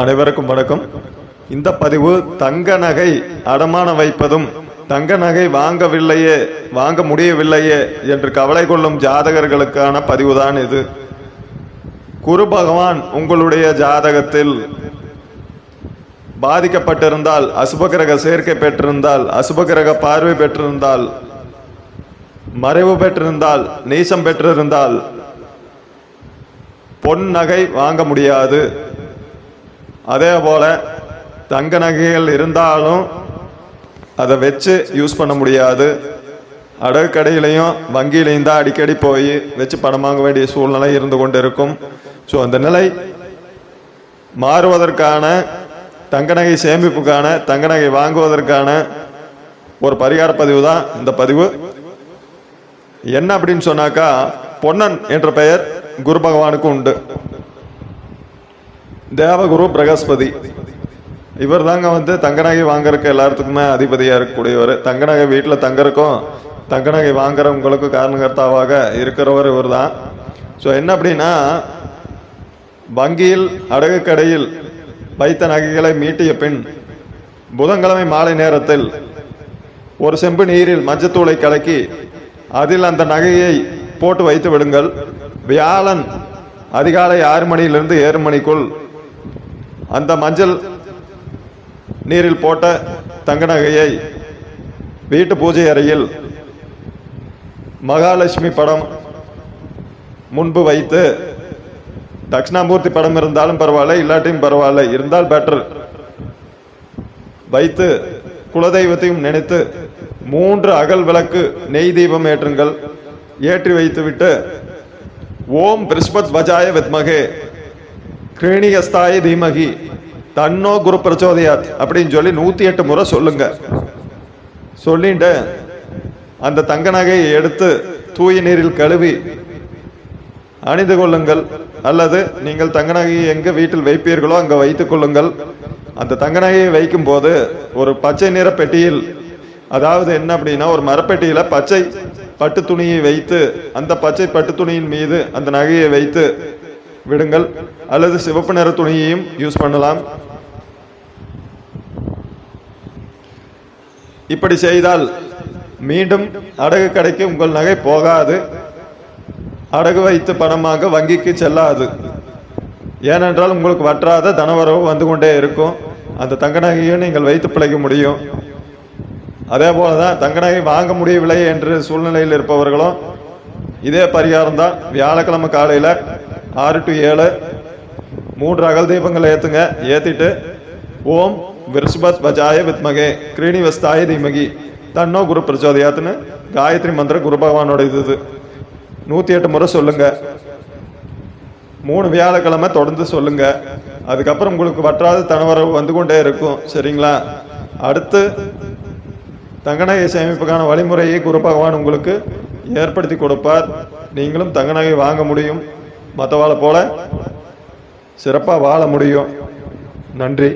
அனைவருக்கும் வணக்கம். இந்த பதிவு தங்க நகை அடமானம் வைப்பதும் தங்க நகை வாங்கவில்லையே வாங்க முடியவில்லையே என்று கவலை கொள்ளும் ஜாதகர்களுக்கான பதிவுதான் இது. குரு பகவான் உங்களுடைய ஜாதகத்தில் பாதிக்கப்பட்டிருந்தால் அசுபகிரக சேர்க்கை பெற்றிருந்தால் அசுபகிரக பார்வை பெற்றிருந்தால் மறைவு பெற்றிருந்தால் நீசம் பெற்றிருந்தால் பொன் நகை வாங்க முடியாது. அதே போல் தங்க நகைகள் இருந்தாலும் அதை வச்சு யூஸ் பண்ண முடியாது. அடகு கடையிலையும் வங்கியிலையும் தான் அடிக்கடி போய் வச்சு பணம் வாங்க வேண்டிய சூழ்நிலை இருந்து கொண்டு இருக்கும் ஸோ அந்த நிலை மாறுவதற்கான தங்க நகை சேமிப்புக்கான தங்க நகை வாங்குவதற்கான ஒரு பரிகார பதிவு தான் இந்த பதிவு. என்ன அப்படின்னு சொன்னாக்கா பொன்னன் என்ற பெயர் குரு பகவானுக்கு உண்டு. தேவகுரு பிரகஸ்பதி. இவர் தாங்க வந்து தங்க நகை வாங்குறதுக்கு எல்லாத்துக்குமே அதிபதியாக இருக்கக்கூடியவர். தங்க நகை வீட்டில் தங்கறக்கும் தங்க நகை காரணகர்த்தாவாக இருக்கிறவர் இவர் தான் ஸோ என்ன அப்படின்னா வங்கியில் அடகு கடையில் வைத்த நகைகளை மீட்டிய பின் புதன்கிழமை மாலை நேரத்தில் ஒரு செம்பு நீரில் மஞ்சத்தூளை கலக்கி அதில் அந்த நகையை போட்டு வைத்து விடுங்கள். வியாழன் அதிகாலை ஆறு மணியிலிருந்து ஏழு மணிக்குள் அந்த மஞ்சள் நீரில் போட்ட தங்க நகையை வீட்டு பூஜை அறையில் மகாலட்சுமி படம் முன்பு வைத்து தட்சிணாமூர்த்தி படம் இருந்தாலும் பரவாயில்ல இல்லாட்டியும் பரவாயில்ல. இருந்தால் பெட்டர் வைத்து குலதெய்வத்தையும் நினைத்து மூன்று அகல் விளக்கு நெய் தீபம் ஏற்றுங்கள். ஏற்றி வைத்துவிட்டு ஓம் பிரிஸ்பத் வஜாய வித்மகே. கிரீணியஸ்தாய தீமகி. தன்னோ குரு பிரச்சோதயாத் அப்படின்னு சொல்லி நூற்றி எட்டு முறை சொல்லுங்க. சொல்லிட்டு அந்த தங்க நகையை எடுத்து தூய நீரில் கழுவி அணிந்து கொள்ளுங்கள். அல்லது நீங்கள் தங்க நகையை எங்கே வீட்டில் வைப்பீர்களோ அங்கே வைத்துக் கொள்ளுங்கள். அந்த தங்க நகையை வைக்கும் போது ஒரு பச்சை நிற பெட்டியில் அதாவது என்ன அப்படின்னா ஒரு மரப்பெட்டியில் பச்சை பட்டு துணியை வைத்து அந்த பச்சை பட்டு துணியின் மீது அந்த நகையை வைத்து விடுங்கள். அல்லது சிவப்பு நிற துணியையும் யூஸ் பண்ணலாம். இப்படி செய்தால் மீண்டும் அடகு கடைக்கு உங்கள் நகை போகாது. அடகு வைத்து பணமாக வங்கிக்கு செல்லாது. ஏனென்றால் உங்களுக்கு வற்றாத தனவரவு வந்து கொண்டே இருக்கும். அந்த தங்க நகையும் நீங்கள் வைத்து பிழைக்க முடியும். அதே போல தான் தங்க நகை வாங்க முடியவில்லை என்று சூழ்நிலையில் இருப்பவர்களும் இதே பரிகாரம் தான் வியாழக்கிழமை காலையில் ஆறு டு ஏழு. மூன்று அகல் தீபங்கள் ஏற்றுங்க ஏற்றிட்டு ஓம் விருஷபத் பஜாய வித்மகே. கிரீணிவஸ்தாய தீமகி. தன்னோ குரு பிரச்சோதயாத்துன்னு காயத்ரி மந்திரம் குரு பகவானோட இது இது. நூற்றி எட்டு முறை சொல்லுங்க. மூணு வியாழக்கிழமை தொடர்ந்து சொல்லுங்க. அதுக்கப்புறம் உங்களுக்கு வற்றாத தனவரவு வந்து கொண்டே இருக்கும். சரிங்களா? அடுத்து தங்கநகை சேமிப்புக்கான வழிமுறையை குரு பகவான் உங்களுக்கு ஏற்படுத்தி கொடுப்பார். நீங்களும் தங்கநகை வாங்க முடியும். மற்றவாளை போல சிறப்பாக வாழ முடியும். நன்றி.